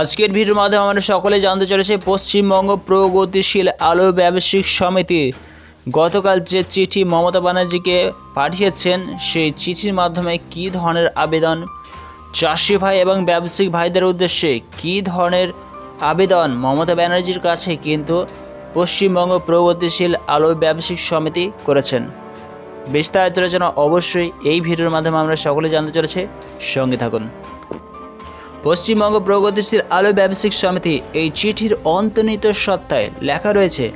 আজকের ভিডিওর মাধ্যমে আমরা সকলে জানতে চলেছি পশ্চিমবঙ্গ প্রগতিশীল আলো ব্যবসায়িক সমিতি। গতকাল যে চিঠি মমতা ব্যানার্জিকে পাঠিয়েছেন, সেই চিঠির মাধ্যমে কী ধরনের আবেদন? চাষি ভাই এবং ব্যবসায়িক ভাইদের উদ্দেশ্যে কী ধরনের আবেদন মমতা ব্যানার্জির কাছে কিন্তু পশ্চিমবঙ্গ প্রগতিশীল আলো ব্যবসায়িক সমিতি করেছেন। বিস্তারিত যেন অবশ্যই এই ভিডিওর মাধ্যমে আমরা সকলে জানতে চলেছি। সঙ্গে থাকুন। পশ্চিমবঙ্গ প্রগতিশীল আলো ব্যবসায়িক সমিতি এই চিঠির অন্তর্নিহিত সত্তায় লেখা রয়েছে,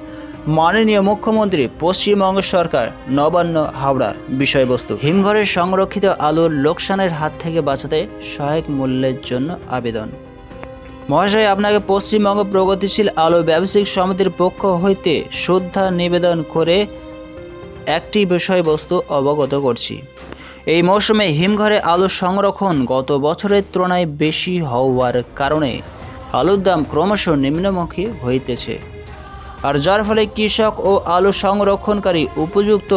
মাননীয় মুখ্যমন্ত্রী, পশ্চিমবঙ্গ সরকার, নবান্ন হাওড়ার বিষয়বস্তু। হিমঘরের সংরক্ষিত আলুর লোকসানের হাত থেকে বাঁচাতে সহায়ক মূল্যের জন্য আবেদন। মহাশয়, আপনাকে পশ্চিমবঙ্গ প্রগতিশীল আলো ব্যবসায়িক সমিতির পক্ষ হইতে শ্রদ্ধা নিবেদন করে একটি বিষয়বস্তু অবগত করছি। এই মৌসুমে হিমঘরে আলু সংরক্ষণ গত বছরের তুলনায় বেশি হওয়ার কারণে আলুর দাম ক্রমশ নিম্নমুখী হইতেছে। আর যার ফলে কৃষক ও আলু সংরক্ষণকারী উপযুক্ত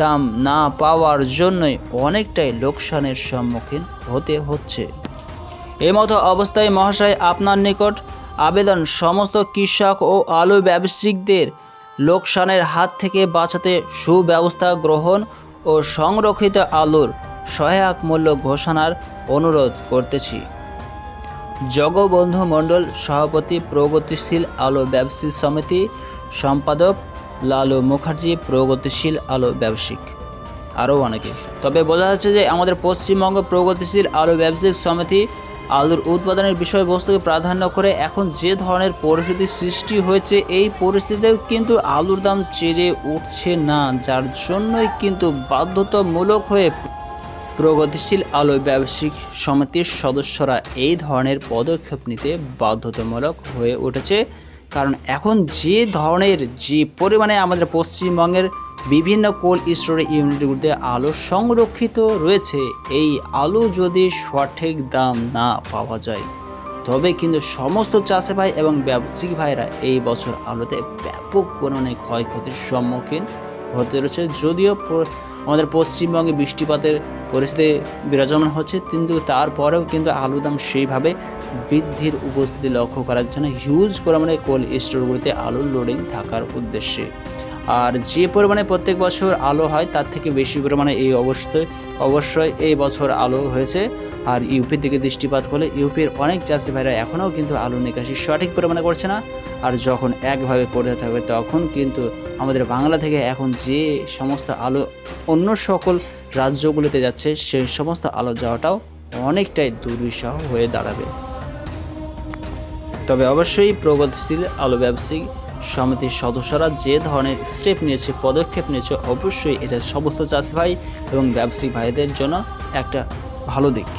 দাম না পাওয়ার জন্যই অনেকটাই লোকসানের সম্মুখীন হতে হচ্ছে। মতো অবস্থায় মহাশয় আপনার নিকট আবেদন, সমস্ত কৃষক ও আলু ব্যবসায়িকদের লোকসানের হাত থেকে বাঁচাতে সুব্যবস্থা গ্রহণ ও সংরক্ষিত আলুর সহায়ক মূল্য ঘোষণার অনুরোধ করতেছি। জগবন্ধু মণ্ডল সভাপতি প্রগতিশীল আলো ব্যবসায়ী সমিতি সম্পাদক লালু মুখার্জি প্রগতিশীল আলো ব্যবসায়িক। আরও অনেকে। তবে বোঝা যাচ্ছে যে আমাদের পশ্চিমবঙ্গ প্রগতিশীল আলু ব্যবসায়িক সমিতি আলুর উৎপাদনের বিষয়বস্তুকে প্রাধান্য করে এখন যে ধরনের পরিস্থিতির সৃষ্টি হয়েছে, এই পরিস্থিতিতেও কিন্তু আলুর দাম চেড়ে উঠছে না, যার জন্যই কিন্তু বাধ্যতামূলক হয়ে প্রগতিশীল আলো ব্যবসায়িক সমিতির সদস্যরা এই ধরনের পদক্ষেপ নিতে বাধ্যতামূলক হয়ে উঠেছে। কারণ এখন যে ধরনের যে পরিমাণে আমাদের পশ্চিমবঙ্গের বিভিন্ন কোল্ড স্টোরে ইউনিটগুলিতে আলু সংরক্ষিত রয়েছে, এই আলু যদি সঠিক দাম না পাওয়া যায়, তবে কিন্তু সমস্ত চাষি ভাই এবং ব্যবসায়িক ভাইরা এই বছর আলুতে ব্যাপক পরিমাণে ক্ষয়ক্ষতির সম্মুখীন হতে রয়েছে। যদিও আমাদের পশ্চিমবঙ্গে বৃষ্টিপাতের পরিস্থিতি বিরাজমান হচ্ছে, কিন্তু তারপরেও কিন্তু আলুর দাম সেইভাবে বৃদ্ধির উপস্থিতি লক্ষ্য করার জন্য হিউজ পরিমাণে কোল্ড স্টোরগুলিতে আলুর লোডিং থাকার উদ্দেশ্যে আর যে পরিমাণে প্রত্যেক বছর আলো হয়, তার থেকে বেশি পরিমাণে এই অবস্থায় অবশ্যই এই বছর আলো হয়েছে। আর ইউপির দিকে দৃষ্টিপাত করলে ইউপির অনেক চাষি ভাইরা এখনও কিন্তু আলু নিকাশি সঠিক পরিমাণে করছে না। আর যখন একভাবে করতে থাকবে, তখন কিন্তু আমাদের বাংলা থেকে এখন যে সমস্ত আলো অন্য সকল রাজ্যগুলিতে যাচ্ছে সেই সমস্ত আলো যাওয়াটাও অনেকটাই দুর্বিষহ হয়ে দাঁড়াবে। তবে অবশ্যই প্রগতিশীল আলো ব্যবসায়িক সমিতির সদস্যরা যে ধরনের স্টেপ নিয়েছে, পদক্ষেপ নিয়েছে, অবশ্যই এটা সমস্ত চাষি ভাই এবং ব্যবসায়িক ভাইদের জন্য একটা ভালো দিক।